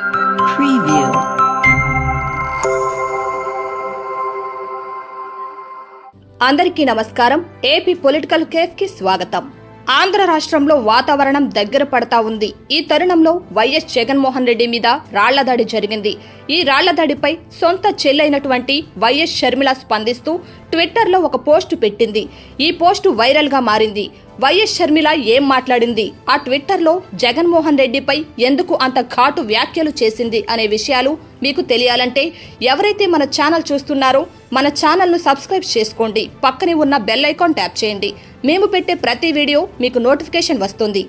Preview. అందరికీ నమస్కారం. AP political కేఫ్కి స్వాగతం. ఆంధ్ర రాష్ట్రంలో వాతావరణం దగ్గర పడతా ఉంది. ఈ తరుణంలో వైఎస్ జగన్మోహన్ రెడ్డి మీద రాళ్ళదాడి జరిగింది. ఈ రాళ్ళదాడిపై సొంత చెల్లైనటువంటి వైఎస్ షర్మిల స్పందిస్తూ ట్విట్టర్లో ఒక పోస్టు పెట్టింది. ఈ పోస్టు వైరల్గా మారింది. వైఎస్ షర్మిల ఏం మాట్లాడింది? ఆ ట్విట్టర్లో జగన్మోహన్ రెడ్డిపై ఎందుకు అంత ఘాటు వ్యాఖ్యలు చేసింది అనే విషయాలు మీకు తెలియాలంటే ఎవరైతే మన ఛానల్ చూస్తున్నారో మన ఛానల్ను సబ్స్క్రైబ్ చేసుకోండి. పక్కనే ఉన్న బెల్ ఐకాన్ ట్యాప్ చేయండి. మేము పెట్టే ప్రతి వీడియో మీకు నోటిఫికేషన్ వస్తుంది.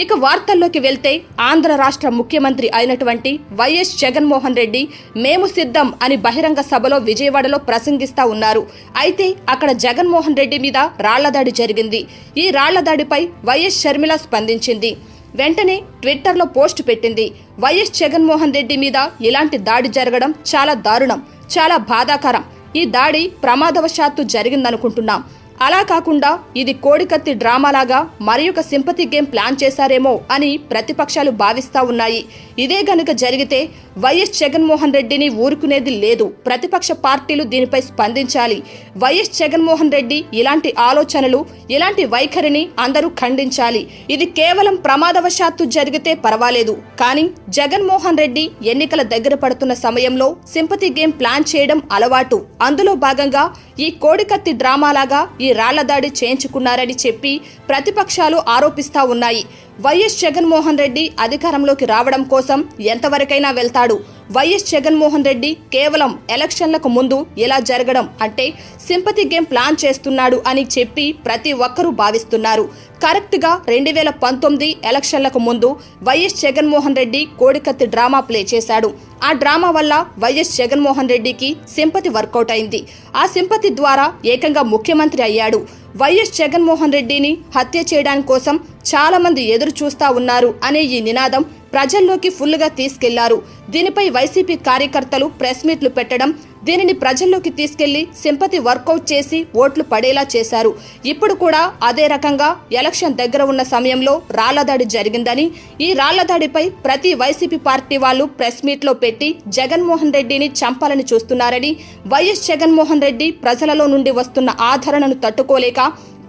ఇక వార్తల్లోకి వెళ్తే ఆంధ్ర రాష్ట్ర ముఖ్యమంత్రి అయినటువంటి వైఎస్ జగన్మోహన్ రెడ్డి మేము సిద్ధం అని బహిరంగ సభలో విజయవాడలో ప్రసంగిస్తా ఉన్నారు. అయితే అక్కడ జగన్మోహన్ రెడ్డి మీద రాళ్ళదాడి జరిగింది. ఈ రాళ్ళదాడిపై వైఎస్ షర్మిల స్పందించింది. వెంటనే ట్విట్టర్లో పోస్ట్ పెట్టింది. వైఎస్ జగన్మోహన్ రెడ్డి మీద ఇలాంటి దాడి జరగడం చాలా దారుణం చాలా బాధాకరం. ఈ దాడి ప్రమాదవశాత్తు జరిగిందనుకుంటున్నాం. అలా కాకుండా ఇది కోడికత్తి డ్రామాలాగా మరి ఒక సింపతి గేమ్ ప్లాన్ చేశారేమో అని ప్రతిపక్షాలు భావిస్తా ఉన్నాయి. ఇదే గనుక జరిగితే వైఎస్ జగన్మోహన్ రెడ్డిని ఊరుకునేది లేదు. ప్రతిపక్ష పార్టీలు దీనిపై స్పందించాలి. వైఎస్ జగన్మోహన్ రెడ్డి ఇలాంటి ఆలోచనలు ఇలాంటి వైఖరిని అందరూ ఖండించాలి. ఇది కేవలం ప్రమాదవశాత్తు జరిగితే పర్వాలేదు. కానీ జగన్మోహన్ రెడ్డి ఎన్నికల దగ్గర పడుతున్న సమయంలో సింపతి గేమ్ ప్లాన్ చేయడం అలవాటు. అందులో భాగంగా ఈ కోడికత్తి డ్రామాలాగా ఈ రాళ్ళదాడి చేయించుకున్నారని చెప్పి ప్రతిపక్షాలు ఆరోపిస్తా ఉన్నాయి. వైఎస్ జగన్మోహన్ రెడ్డి అధికారంలోకి రావడం కోసం ఎంతవరకైనా వెళ్తాడు. వైఎస్ జగన్మోహన్ రెడ్డి కేవలం ఎలక్షన్లకు ముందు ఇలా జరగడం అంటే సింపతి గేమ్ ప్లాన్ చేస్తున్నాడు అని చెప్పి ప్రతి ఒక్కరూ భావిస్తున్నారు. కరెక్ట్గా రెండు వేల పంతొమ్మిది ఎలక్షన్లకు ముందు వైఎస్ జగన్మోహన్ రెడ్డి కోడికత్తి డ్రామా ప్లే చేశాడు. ఆ డ్రామా వల్ల వైఎస్ జగన్మోహన్ రెడ్డికి సింపతి వర్కౌట్ అయింది. ఆ సింపతి ద్వారా ఏకంగా ముఖ్యమంత్రి అయ్యాడు. వైఎస్ జగన్మోహన్ రెడ్డిని హత్య చేయడానికి కోసం చాలా మంది ఎదురు చూస్తా ఉన్నారు అనే ఈ నినాదం ప్రజల్లోకి ఫుల్గా తీసుకెళ్ళారు. దీనిపై వైసీపీ కార్యకర్తలు ప్రెస్ మీట్లు పెట్టడం దీనిని ప్రజల్లోకి తీసుకెళ్ళి సింపతి వర్కౌట్ చేసి ఓట్లు పడేలా చేశారు. ఇప్పుడు కూడా అదే రకంగా ఎలక్షన్ దగ్గర ఉన్న సమయంలో రాళ్ళదాడి జరిగిందని ఈ రాళ్ళదాడిపై ప్రతి వైసీపీ పార్టీ వాళ్ళు ప్రెస్ మీట్లో పెట్టి జగన్మోహన్ రెడ్డిని చంపాలని చూస్తున్నారని వైఎస్ జగన్మోహన్ రెడ్డి ప్రజలలో నుండి వస్తున్న ఆదరణను తట్టుకోలేక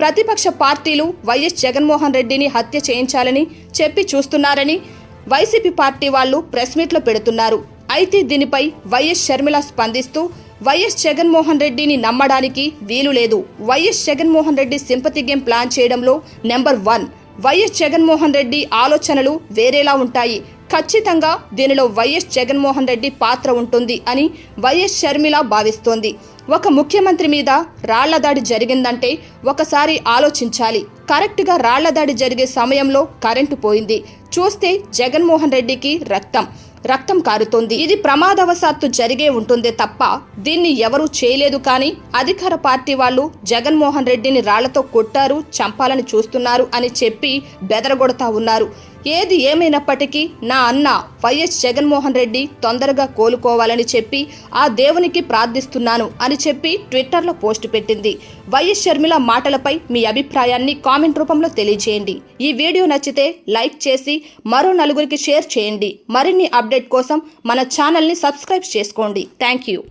ప్రతిపక్ష పార్టీలు వైఎస్ జగన్మోహన్ రెడ్డిని హత్య చేయించాలని చెప్పి చూస్తున్నారని వైసీపీ పార్టీ వాళ్ళు ప్రెస్ మీట్లో పెడుతున్నారు. అయితే దీనిపై వైఎస్ షర్మిల స్పందిస్తూ వైఎస్ జగన్మోహన్ రెడ్డిని నమ్మడానికి వీలు లేదు. YS Jaganmohan Reddy sympathy game plan చేయడంలో number one. YS Jaganmohan Reddy ఆలోచనలు వేరేలా ఉంటాయి. ఖచ్చితంగా దీనిలో వైఎస్ జగన్మోహన్ రెడ్డి పాత్ర ఉంటుంది అని వైఎస్ షర్మిల భావిస్తోంది. ఒక ముఖ్యమంత్రి మీద రాళ్ళ దాడి జరిగిందంటే ఒకసారి ఆలోచించాలి. కరెక్ట్గా రాళ్ళదాడి జరిగే సమయంలో కరెంటు పోయింది. చూస్తే జగన్మోహన్ రెడ్డికి రక్తం. రక్తం కారుతోంది. ఇది ప్రమాదవశాత్తు జరిగే ఉంటుందే తప్ప దీన్ని ఎవరూ చేయలేదు కానీ అధికార పార్టీ వాళ్ళు జగన్మోహన్ రెడ్డిని రాళ్ళతో కొట్టారు చంపాలని చూస్తున్నారు అని చెప్పి బెదరగొడతా ఉన్నారు. ఏది ఏమైనప్పటికీ నా అన్న వైఎస్ జగన్మోహన్ రెడ్డి తొందరగా కోలుకోవాలని చెప్పి ఆ దేవునికి ప్రార్థిస్తున్నాను అని చెప్పి ట్విట్టర్లో పోస్ట్ పెట్టింది. వైఎస్ షర్మిల మాటలపై మీ అభిప్రాయాన్ని కామెంట్ రూపంలో తెలియజేయండి. ఈ వీడియో నచ్చితే లైక్ చేసి మరో నలుగురికి షేర్ చేయండి. మరిన్ని అప్డేట్ కోసం మన ఛానల్ని సబ్స్క్రైబ్ చేసుకోండి. Thank you.